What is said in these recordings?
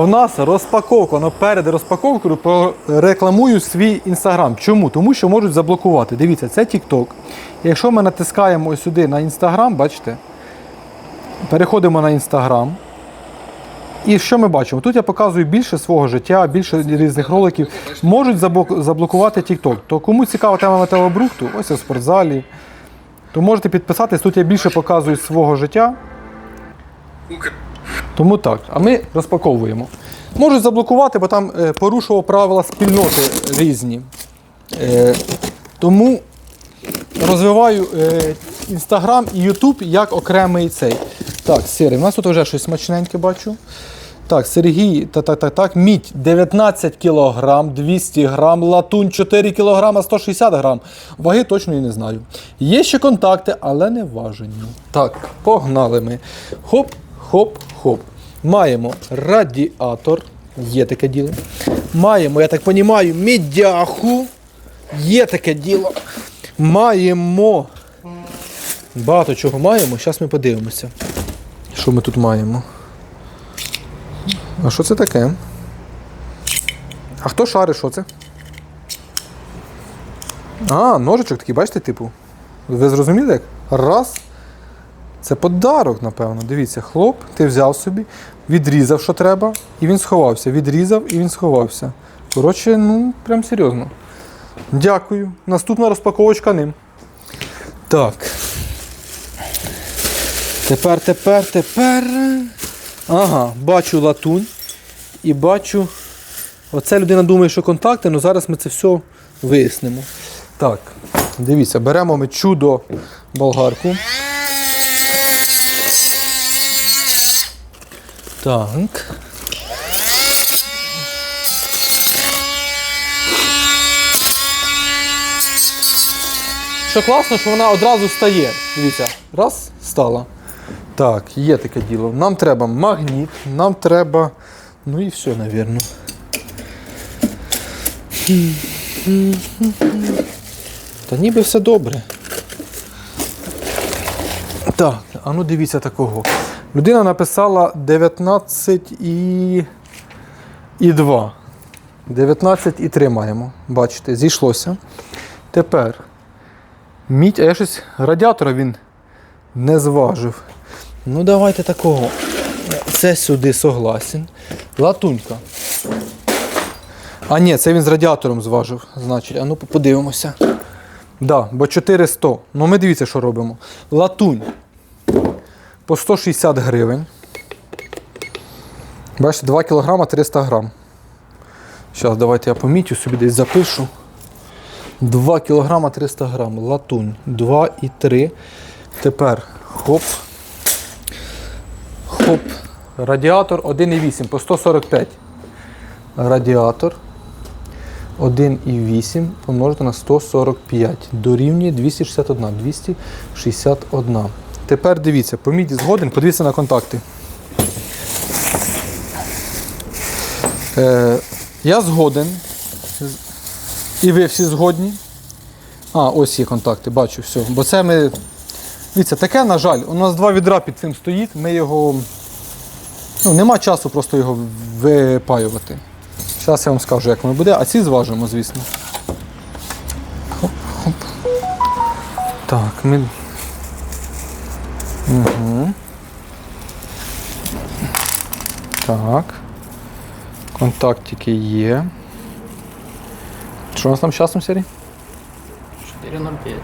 У нас розпаковка, але перед розпаковкою рекламую свій інстаграм. Чому? Тому що можуть заблокувати. Дивіться, це TikTok. Якщо ми натискаємо ось сюди на інстаграм, бачите, переходимо на інстаграм. І що ми бачимо? Тут я показую більше свого життя, більше різних роликів. Можуть заблокувати TikTok. То кому цікава тема металобрухту, ось в спортзалі, то можете підписатись. Тут я більше показую свого життя. Тому так. А ми розпаковуємо. Можуть заблокувати, бо там е, порушував правила спільноти різні. Е, тому розвиваю Інстаграм і Ютуб як окремий цей. Так, Сергій, у нас тут вже щось смачненьке бачу. Так, Сергій, так, так, так, так. Мідь 19 кг, 200 грам, латунь 4 кг, 160 грам. Ваги точно і не знаю. Є ще контакти, але не важені. Так, погнали ми. Хоп, хоп, хоп. Маємо радіатор. Є таке діло. Маємо, я так розумію, мідяху. Є таке діло. Маємо. Багато чого маємо. Зараз ми подивимося. Що ми тут маємо? А що це таке? А хто шарить, що це? А, ножичок такий, бачите, типу. Ви зрозуміли як? Раз. Це подарок, напевно. Дивіться, хлоп, ти взяв собі, відрізав, що треба, і він сховався. Відрізав і він сховався. Коротше, ну, прям серйозно. Дякую. Наступна розпаковочка ним. Так. Тепер, тепер, тепер. Ага, бачу латунь і бачу. Оце людина думає, що контакти, але зараз ми це все вияснимо. Так, дивіться, беремо ми чудо болгарку. Так. Що класно, що вона одразу стає. Дивіться, раз, стала. Так, є таке діло. Нам треба магніт, нам треба. Ну і все, напевно. Та ніби все добре. Так, а ну дивіться такого. Людина написала 19 і, і 2. 19 і 3 маємо. Бачите, зійшлося. Тепер мідь, а я щось радіатора він не зважив. Ну, давайте такого. Це сюди согласен. Латунька. А ні, це він з радіатором зважив. Значить, а ну подивимося. Да, бо 400. Ну ми дивіться, що робимо. Латунь по 160 гривень. Бачите, 2 кг 300 грам. Зараз давайте я помітю собі десь запишу. 2 кг 300 грам. Латунь. 2 і 3. Тепер хоп. Хоп. Радіатор 1,8 по 145. Радіатор 1,8 помножити на 145. Дорівнює 261. 261. Тепер дивіться, по міді згоден, подивіться на контакти. Е, я згоден. І ви всі згодні. А, ось є контакти, бачу, все. Бо це ми. Дивіться, таке, на жаль, у нас два відра під цим стоїть, ми його. Ну, нема часу просто його випаювати. Зараз я вам скажу, як воно буде, а ці зважимо, звісно. Хоп, хоп. Так, ми. Угу. Так. Контактики є. Що у нас там з часом, Сергій? 4.05.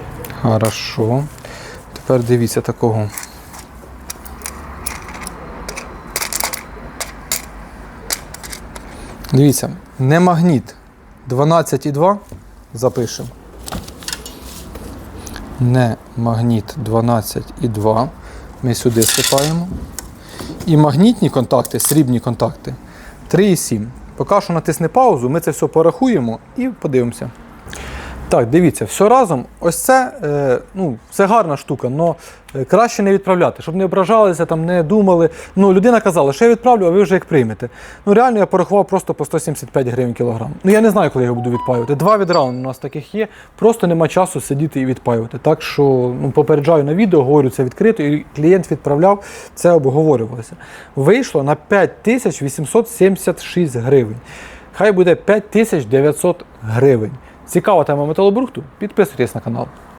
Хорошо. Тепер дивіться такого. Дивіться, не магніт 12,2 запишемо. Не магніт 12,2. Ми сюди сипаємо. І магнітні контакти, срібні контакти 3,7. Поки що натисне паузу, ми це все порахуємо і подивимося. Так, дивіться, все разом. Ось це, е, ну, це гарна штука, але краще не відправляти, щоб не ображалися, там, не думали. Ну, людина казала, що я відправлю, а ви вже як приймете. Ну, реально я порахував просто по 175 гривень кілограм. Ну, я не знаю, коли я його буду відпаювати. Два відра у нас таких є, просто нема часу сидіти і відпаювати. Так що ну, попереджаю на відео, говорю це відкрито, і клієнт відправляв, це обговорювалося. Вийшло на 5876 гривень. Хай буде 5900 гривень. Цікава тема металобрухту? Підписуйтесь на канал.